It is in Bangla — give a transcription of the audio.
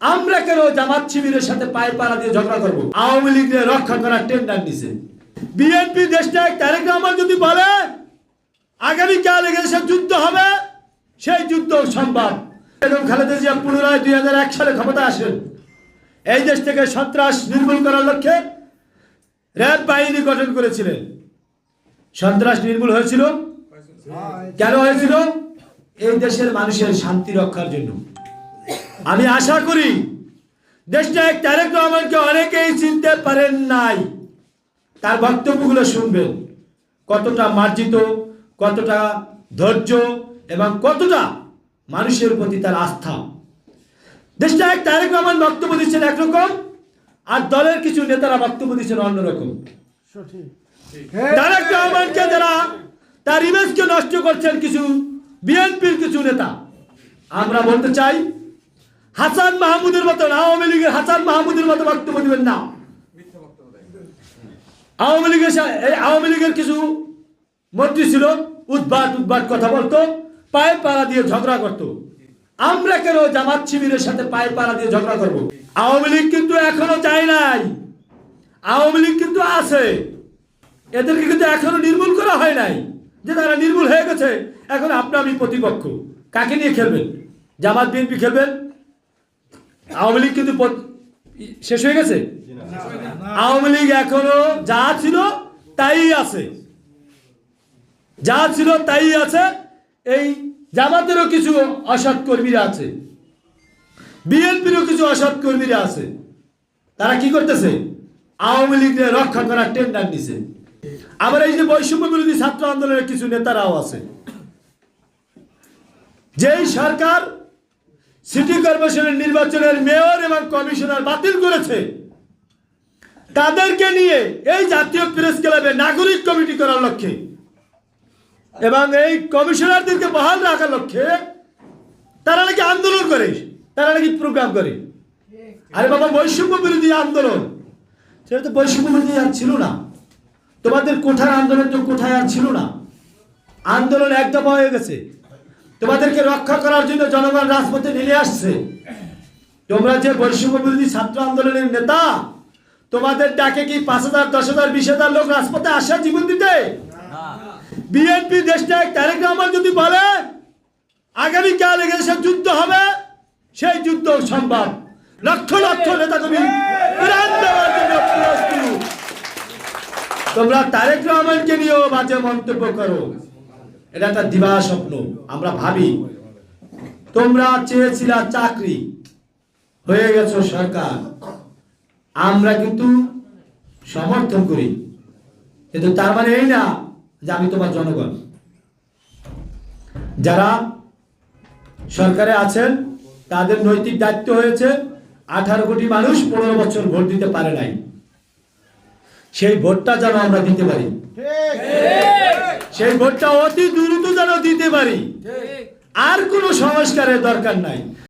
আমরা কেন জামাত শিবিরের সাথে পায়ে পাড়া দিয়ে ঝগড়া করব? আওয়ামী লীগের রক্ষা করার টেন্ডার নিছে। বিএনপি দেশটা তারেক রহমান যদি বলে আগামীকাল এদেশে যুদ্ধ হবে, সেই যুদ্ধ সম্ভব এবং খালেদা জিয়া পুনরায় দুই হাজার এক সালে ক্ষমতা আসেন। এই দেশ থেকে সন্ত্রাস নির্মূল করার লক্ষ্যে র্যাব বাহিনী গঠন করেছিলেন। সন্ত্রাস নির্মূল হয়েছিল। কেন হয়েছিল? এই দেশের মানুষের শান্তি রক্ষার জন্য। আমি আশা করি দেশটা এক তারেক রহমানকে অনেকেই চিনতে পারেন নাই। তার বক্তব্যগুলো শুনবেন। কতটা মার্জিত কতটা ধৈর্য এবং কতটা মানুষের প্রতি তার আস্থা। দেশটা এক তারেক রহমান বক্তব্য দিচ্ছেন একরকম আর দলের কিছু নেতারা বক্তব্য দিচ্ছেন অন্যরকম। তারেক রহমানকে যারা তার ইমেজকে নষ্ট করছেন কিছু বিএনপির কিছু নেতা আমরা বলতে চাই হাসান মাহমুদের মতো, আওয়ামী লীগের হাসান মাহমুদের মতো বক্তব্য দিবেন না। আওয়ামী লীগের আওয়ামী লীগের কিছু মন্ত্রী ছিল উদ্বাট উদ্বাট কথা বলতো, পায়ে পাড়া দিয়ে ঝগড়া করতো। আমরা কেন জামাত শিবিরের সাথে পায়ে পাড়া দিয়ে ঝগড়া করব? আওয়ামী লীগ কিন্তু এখনও যায় নাই। আওয়ামী লীগ কিন্তু আছে। এদেরকে কিন্তু এখনও নির্মূল করা হয় নাই। যে তারা নির্মূল হয়ে গেছে, এখন আপনি আমি প্রতিপক্ষ। কাকে নিয়ে খেলবেন? জামাত, বিএনপি খেলবেন? আওয়ামী লীগ কিন্তু শেষ হয়ে গেছে? আওয়ামী লীগ এখনও যা ছিল তাই আছে। যা ছিল তাই আছে, এই জামাতেরও কিছু অসৎ কর্মীরা আছে। বিএনপিরও কিছু অসৎ কর্মীরা আছে। তারা কি করতেছে? আওয়ামী লীগের রক্ষা করার টেন্ডার নিছে। আবার এই যে বৈষম্য বিরোধী ছাত্র আন্দোলনের কিছু নেতারাও আছে। যেই সরকার সিটি কর্পোরেশনের নির্বাচনের মেয়র এবং কমিশনার বাতিল করেছে। তাদেরকে নিয়ে এই জাতীয় প্রেস ক্লাবে নাগরিক কমিটি করার লক্ষ্যে এবং এই কমিশনারদেরকে বহাল রাখার লক্ষ্যে তারা নাকি আন্দোলন করে, তারা নাকি প্রোগ্রাম করে। আরে বাবা, বৈষম্য বিরোধী আন্দোলন। সেটা তো বৈষম্য বিরোধী আর ছিল না। তোমাদের কোঠার আন্দোলন তো কোঠায় আর ছিল না। আন্দোলন এক দফা হয়ে গেছে। তোমাদেরকে রক্ষা করার জন্য জনগণ রাজপথে নেমে আসছে। তোমরা যে বৈষম্য বিরোধী ছাত্র আন্দোলনের নেতা, তোমাদের ডাকে কি পাঁচ হাজার, দশ হাজার, বিশ হাজার লোক রাজপথে আসা জীবন দিতে? বিএনপি দেশটা তারেক রহমান যদি বলে আগামীকাল এদেশে যুদ্ধ হবে, সেই যুদ্ধ সম্ভব। লক্ষ লক্ষ নেতা দেওয়ার তোমরা তারেক রহমানকে নিয়েও বাজে মন্তব্য করো। এটা একটা দিবা স্বপ্ন, আমরা ভাবি। তোমরা চেয়েছিলা চাকরি, হয়ে গেছো সরকার। আমরা কিন্তু সমর্থন করি। কিন্তু তার মানে এই না যে আমি তোমার জনগণ। যারা সরকারে আছেন, তাদের নৈতিক দায়িত্ব হয়েছে, আঠারো কোটি মানুষ পনেরো বছর ভোট দিতে পারে নাই। সেই ভোটটা যেন আমরা দিতে পারি। সেই ভোটটা অতি দ্রুত যেন দিতে পারি। আর কোনো সংস্কারের দরকার নাই।